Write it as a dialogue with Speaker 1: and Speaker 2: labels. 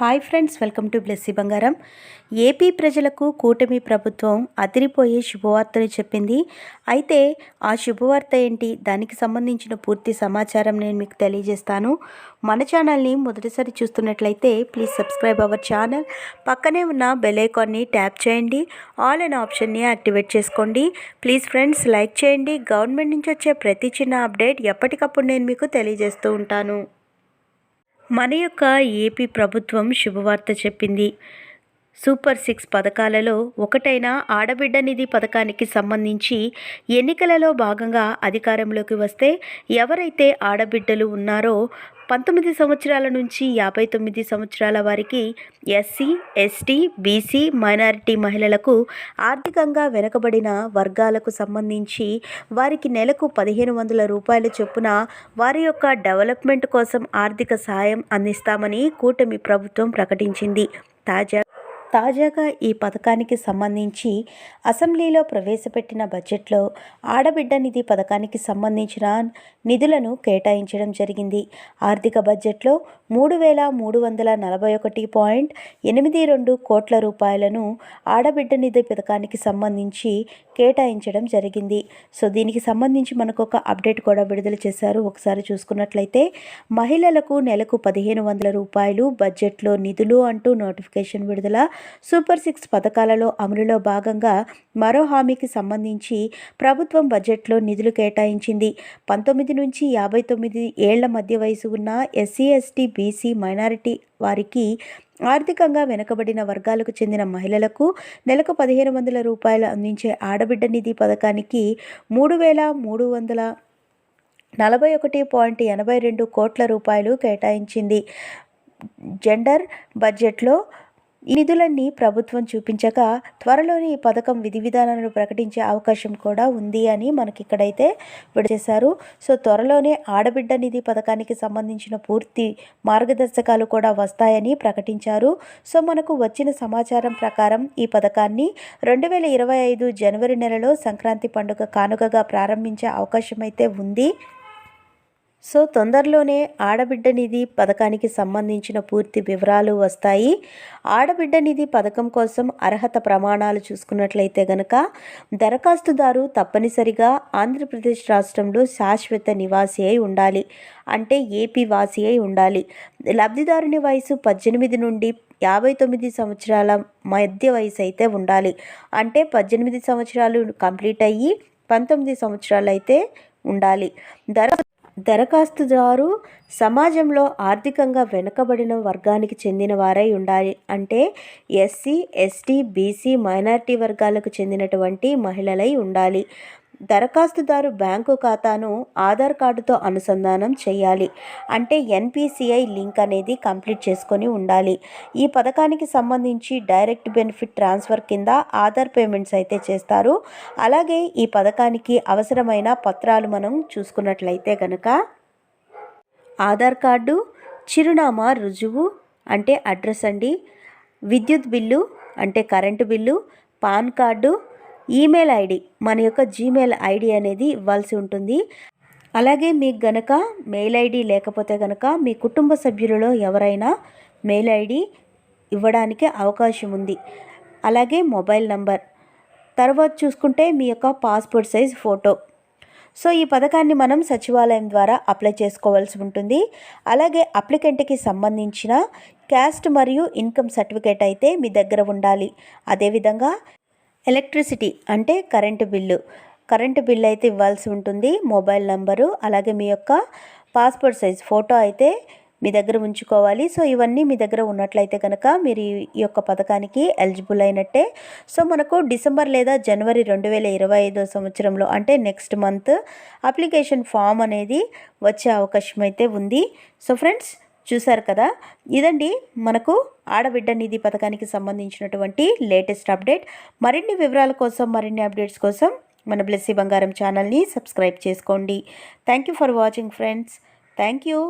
Speaker 1: Hi friends welcome to Blessy Bangaram. AP ప్రజలకు కూటమి ప్రభుత్వం అదిరిపోయే శుభవార్తను చెప్పింది. అయితే ఆ శుభవార్త ఏంటి? దానికి సంబంధించిన పూర్తి సమాచారం నేను మీకు తెలియజేస్తాను. మన ఛానల్ని మొదటిసారి చూస్తున్నట్లయితే ప్లీజ్ సబ్స్క్రైబ్ అవర్ ఛానల్. పక్కనే ఉన్న బెల్ ఐకాన్ని ట్యాప్ చేయండి. ఆల్ అనే ఆప్షన్ని యాక్టివేట్ చేసుకోండి. ప్లీజ్ ఫ్రెండ్స్ లైక్ చేయండి. గవర్నమెంట్ నుంచి వచ్చే ప్రతి చిన్న అప్డేట్ ఎప్పటికప్పుడు నేను మీకు తెలియజేస్తూ ఉంటాను. మన యొక్క ఏపీ ప్రభుత్వం శుభవార్త చెప్పింది. సూపర్ సిక్స్ పథకాలలో ఒకటైన ఆడబిడ్డ నిధి పథకానికి సంబంధించి ఎన్నికలలో భాగంగా అధికారంలోకి వస్తే ఎవరైతే ఆడబిడ్డలు ఉన్నారో పంతొమ్మిది సంవత్సరాల నుంచి యాభై తొమ్మిది సంవత్సరాల వారికి ఎస్సీ ఎస్టీ బీసీ మైనారిటీ మహిళలకు ఆర్థికంగా వెనుకబడిన వర్గాలకు సంబంధించి వారికి నెలకు పదిహేను వందల రూపాయల చొప్పున వారి యొక్క డెవలప్మెంట్ కోసం ఆర్థిక సహాయం అందిస్తామని కూటమి ప్రభుత్వం ప్రకటించింది. తాజా తాజాగా ఈ పథకానికి సంబంధించి అసెంబ్లీలో ప్రవేశపెట్టిన బడ్జెట్లో ఆడబిడ్డ నిధి పథకానికి సంబంధించిన నిధులను కేటాయించడం జరిగింది. ఆర్థిక బడ్జెట్లో మూడు వేల మూడు వందల నలభై ఒకటి పాయింట్ ఎనిమిది రెండు కోట్ల రూపాయలను ఆడబిడ్డ నిధి పథకానికి సంబంధించి కేటాయించడం జరిగింది. సో దీనికి సంబంధించి మనకు ఒక అప్డేట్ కూడా విడుదల చేశారు. ఒకసారి చూసుకున్నట్లయితే మహిళలకు నెలకు పదిహేను వందల రూపాయలు బడ్జెట్లో నిధులు అంటూ నోటిఫికేషన్ విడుదల సూపర్ సిక్స్ పథకాలలో అమలులో భాగంగా మరో హామీకి సంబంధించి ప్రభుత్వం బడ్జెట్లో నిధులు కేటాయించింది. పంతొమ్మిది నుంచి యాభై తొమ్మిది ఏళ్ళ మధ్య వయసు ఉన్న ఎస్సీ ఎస్టీ బీసీ మైనారిటీ వారికి ఆర్థికంగా వెనుకబడిన వర్గాలకు చెందిన మహిళలకు నెలకు పదిహేను వందల రూపాయలు అందించే ఆడబిడ్డ నిధి పథకానికి మూడు వేల మూడు వందల నలభై ఒకటి పాయింట్ ఎనభై రెండు కోట్ల రూపాయలు కేటాయించింది. జెండర్ బడ్జెట్లో ఈ నిధులన్నీ ప్రభుత్వం చూపించక త్వరలోనే ఈ పథకం విధి విధానాలను ప్రకటించే అవకాశం కూడా ఉంది అని మనకి ఇక్కడైతే విడచేశారు. సో త్వరలోనే ఆడబిడ్డ నిధి పథకానికి సంబంధించిన పూర్తి మార్గదర్శకాలు కూడా వస్తాయని ప్రకటించారు. సో మనకు వచ్చిన సమాచారం ప్రకారం ఈ పథకాన్ని రెండు వేల ఇరవై ఐదు జనవరి నెలలో సంక్రాంతి పండుగ కానుకగా ప్రారంభించే అవకాశం అయితే ఉంది. సో తొందరలోనే ఆడబిడ్డ నిధి పథకానికి సంబంధించిన పూర్తి వివరాలు వస్తాయి. ఆడబిడ్డ నిధి పథకం కోసం అర్హత ప్రమాణాలు చూసుకున్నట్లయితే గనక దరఖాస్తుదారు తప్పనిసరిగా ఆంధ్రప్రదేశ్ రాష్ట్రంలో శాశ్వత నివాసి అయి ఉండాలి. అంటే ఏపీ వాసి అయి ఉండాలి. లబ్ధిదారుని వయసు పద్దెనిమిది నుండి యాభై తొమ్మిది సంవత్సరాల మధ్య వయసు అయితే ఉండాలి. అంటే పద్దెనిమిది సంవత్సరాలు కంప్లీట్ అయ్యి పంతొమ్మిది సంవత్సరాలు అయితే ఉండాలి. దర దరఖాస్తుదారు సమాజంలో ఆర్థికంగా వెనుకబడిన వర్గానికి చెందిన వారై ఉండాలి అంటే ఎస్సీ ఎస్టీ బీసీ మైనారిటీ వర్గాలకు చెందినటువంటి మహిళలై ఉండాలి. దరఖాస్తుదారు బ్యాంకు ఖాతాను ఆధార్ కార్డుతో అనుసంధానం చేయాలి. అంటే ఎన్పిసిఐ లింక్ అనేది కంప్లీట్ చేసుకొని ఉండాలి. ఈ పథకానికి సంబంధించి డైరెక్ట్ బెనిఫిట్ ట్రాన్స్ఫర్ కింద ఆధార్ పేమెంట్స్ అయితే చేస్తారు. అలాగే ఈ పథకానికి అవసరమైన పత్రాలు మనం చూసుకున్నట్లయితే కనుక ఆధార్ కార్డు చిరునామా రుజువు అంటే అడ్రస్ అండి విద్యుత్ బిల్లు అంటే current bill PAN card email ID మన యొక్క జీమెయిల్ ఐడి అనేది ఇవ్వాల్సి ఉంటుంది. అలాగే మీకు గనక మెయిల్ ఐడి లేకపోతే గనక మీ కుటుంబ సభ్యులలో ఎవరైనా మెయిల్ ఐడి ఇవ్వడానికి అవకాశం ఉంది. అలాగే మొబైల్ నంబర్ తర్వాత చూసుకుంటే మీ యొక్క పాస్పోర్ట్ సైజ్ ఫోటో. సో ఈ పథకాన్ని మనం సచివాలయం ద్వారా అప్లై చేసుకోవాల్సి ఉంటుంది. అలాగే అప్లికెంట్కి సంబంధించిన క్యాస్ట్ మరియు ఇన్కమ్ సర్టిఫికేట్ అయితే మీ దగ్గర ఉండాలి. అదేవిధంగా ఎలక్ట్రిసిటీ అంటే కరెంటు బిల్లు. కరెంటు బిల్లు అయితే ఇవ్వాల్సి ఉంటుంది మొబైల్ నంబరు అలాగే మీ యొక్క పాస్పోర్ట్ సైజ్ ఫోటో అయితే మీ దగ్గర ఉంచుకోవాలి. సో ఇవన్నీ మీ దగ్గర ఉన్నట్లయితే కనుక మీరు ఈ యొక్క పథకానికి ఎలిజిబుల్ అయినట్టే. సో మనకు డిసెంబర్ లేదా జనవరి రెండు వేల ఇరవై ఐదో సంవత్సరంలో అంటే నెక్స్ట్ మంత్ అప్లికేషన్ ఫామ్ అనేది వచ్చే అవకాశం అయితే ఉంది. సో ఫ్రెండ్స్ చూశారు కదా? ఇదండి మనకు ఆడబిడ్డ నిధి పథకానికి సంబంధించినటువంటి లేటెస్ట్ అప్డేట్. మరిన్ని వివరాల కోసం మరిన్ని అప్డేట్స్ కోసం మన బ్లెస్సీ బంగారం ఛానల్ని సబ్స్క్రైబ్ చేసుకోండి. Thank you for watching friends. Thank you